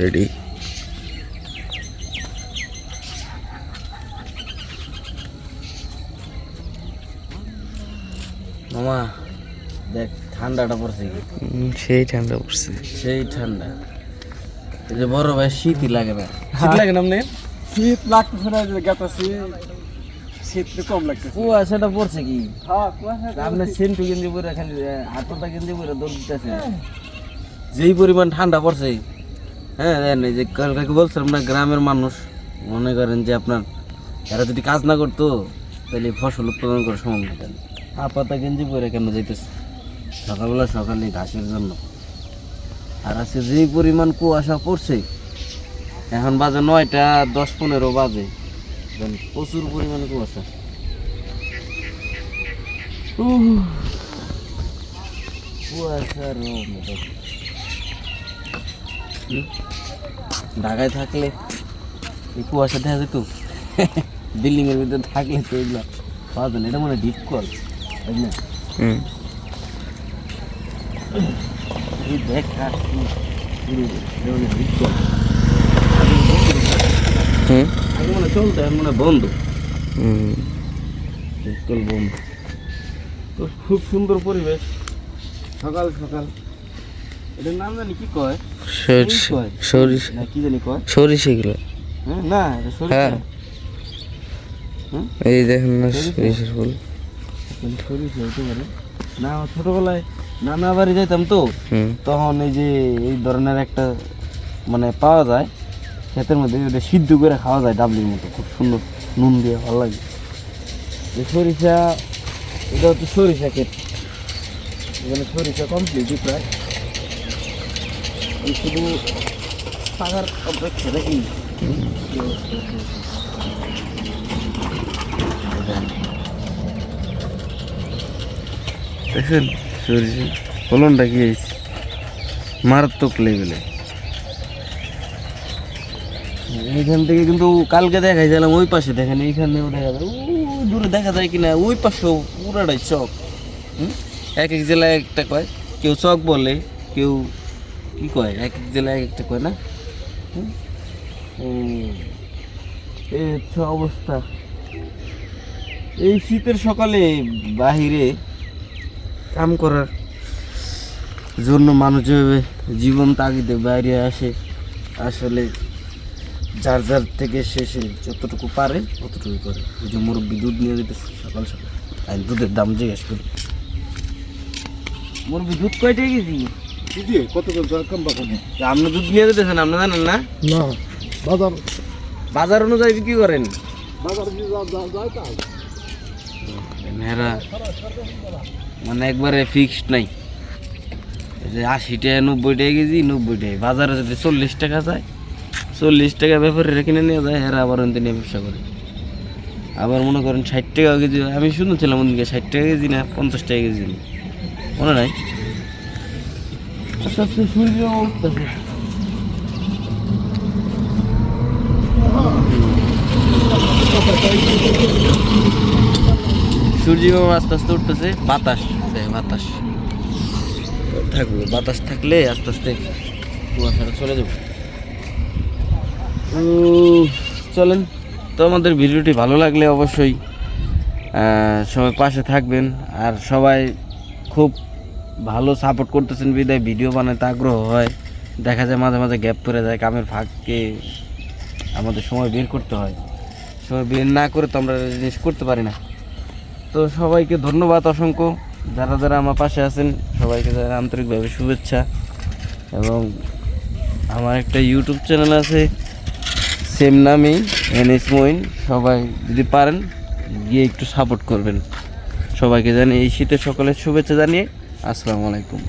Ready. মামা দেখ ঠান্ডাটা পড়ছে কি? সেই ঠান্ডা পড়ছে। সেই ঠান্ডা। এই যে বড় ভাই শীতই লাগে না। শীত লাগে না আপনি শীত লাগতেছে না গেতাছি শীত কম লাগতেছে। কুয়াশাটা পড়ছে কি? হ্যাঁ আপনি সেন্টু গেঞ্জি পরে খালি হাতটা গেঞ্জি পরে দৌড় দিতেছে যেই পরিমাণ ঠান্ডা পড়ছে হ্যাঁ এই যে কালকে বলছিলাম না, গ্রামের মানুষ। মনে করেন যে আপনার, এরা যদি কাজ না করতো, তাহলে ফসল উৎপাদন করার সময় পেতেন আপাতা গেঞ্জি পরে কেন যাইতেছে? সকালবেলা সকালে ঘাসের জন্য। আর আজকে যেই পরিমাণ কুয়াশা পড়ছে, এখন বাজে নয়টা দশ পনেরো বাজে। প্রচুর পরিমাণে কুয়াশা। কুয়াশার? ঢাকায় থাকলে এই কুয়াশা দেখা যেত। বিল্ডিং এর ভিতরে থাকলে তো এগুলো পাওয়া যায়। এটা মনে ডিপ কল তাই না? এই দেখ মনে ডিপ কল হুম। আগে মনে চলতো এখন মনে বন্ধ। ডিপ কল বন্ধ। তো খুব সুন্দর পরিবেশ। সকাল সকাল এটার নাম জানি কি কয়? সরিষা? সরিষা। কি জানি কয়? সরিষা এগুলো। হ্যাঁ না এটা সরিষা। হ্যাঁ। হুম? এই দেখেন না সরিষা? সরিষার ফুল সরিষা হতে পারে। না ছোটবেলায় নানা বাড়ি যাইতাম তো তখন এই যে এই ধরনের একটা মানে পাওয়া যায় ক্ষেতের মধ্যে ওটা সিদ্ধ করে খাওয়া যায় ডাবলির মতো খুব সুন্দর নুন দিয়ে ভালো লাগে। যে সরিষা এটা হচ্ছে সরিষা ক্ষেত। এখানে সরিষা কমপ্লিটই প্রায়। এই শুধু পাকার অপেক্ষা দেখি দেখেন সরিষা ফলনটা কি হয়েছে? মারাত্মক লেভেলে এইখান থেকে কিন্তু কালকে দেখাইছিলাম ওই পাশে দেখেন এইখানেও দেখা যায় দূরে দেখা যায় কিনা ওই পাশেও পুরাটাই চক। হুম? এক এক জেলায় একটা কয় কেউ চক বলে কেউ কি কয়? এক এক জেলায় এক একটা কয় না। এই হচ্ছে অবস্থা। এই শীতের সকালে বাহিরে কাম করার জন্য মানুষ যেভাবে জীবন তাগিদে বাইরে আসে, আসলে যার যার থেকে শেষে যতটুকু পারে ততটুকু করে। ওই যে মুরব্বী দুধ নিয়ে যেতেছে সকাল সকাল। দুধের দাম জিজ্ঞেস করি। মুরব্বী দুধ কয়টা কেজি? দিদি কত করে কম আপনি দুধ নিয়ে যেতেছেন আপনি জানেন না? না বাজার বাজার অনুযায়ী বিক্রি করেন। বাজার যায় তাই। মেয়েরা মানে একবারে ফিক্সড নাই। যে আশি টাকা নব্বই টাকা কেজি নব্বই টাকা বাজারে যদি চল্লিশ টাকা যায় চল্লিশ টাকা ব্যাপারে কিনে নিয়ে যায় এরা আবার ওখান নিয়ে ব্যবসা করে। আবার মনে করেন ষাট টাকা কেজি আমি শুনেছিলাম ওদিকে ষাট টাকা কেজি না পঞ্চাশ টাকা কেজি। মনে নাই? আস্তে আস্তে সূর্য উঠতেছে সূর্য আস্তে আস্তে উঠতেছে। বাতাস বাতাস। থাকবে, বাতাস থাকলে আস্তে আস্তে কুয়াশাটা চলে যাবে। চলেন, তো আমাদের ভিডিওটি ভালো লাগলে অবশ্যই সবাই পাশে থাকবেন। আর সবাই খুব ভালো সাপোর্ট করতেছেন, বিদায়। ভিডিও বানাতে আগ্রহ হয়। দেখা যায় মাঝে মাঝে গ্যাপ পড়ে যায়, কামের ফাঁককে আমাদের সময় বের করতে হয়। সময় বের না করে তো আমরা জিনিস করতে পারি না। তো সবাইকে ধন্যবাদ অসংখ্য। যারা যারা আমার পাশে আছেন, সবাইকে জানাই আন্তরিকভাবে শুভেচ্ছা। এবং আমার একটা ইউটিউব চ্যানেল আছে সেম নামেই এনএস মইন সবাই যদি পারেন, গিয়ে একটু সাপোর্ট করবেন। সবাইকে জানি এই শীতের সকলের শুভেচ্ছা জানিয়ে আসসালামু আলাইকুম।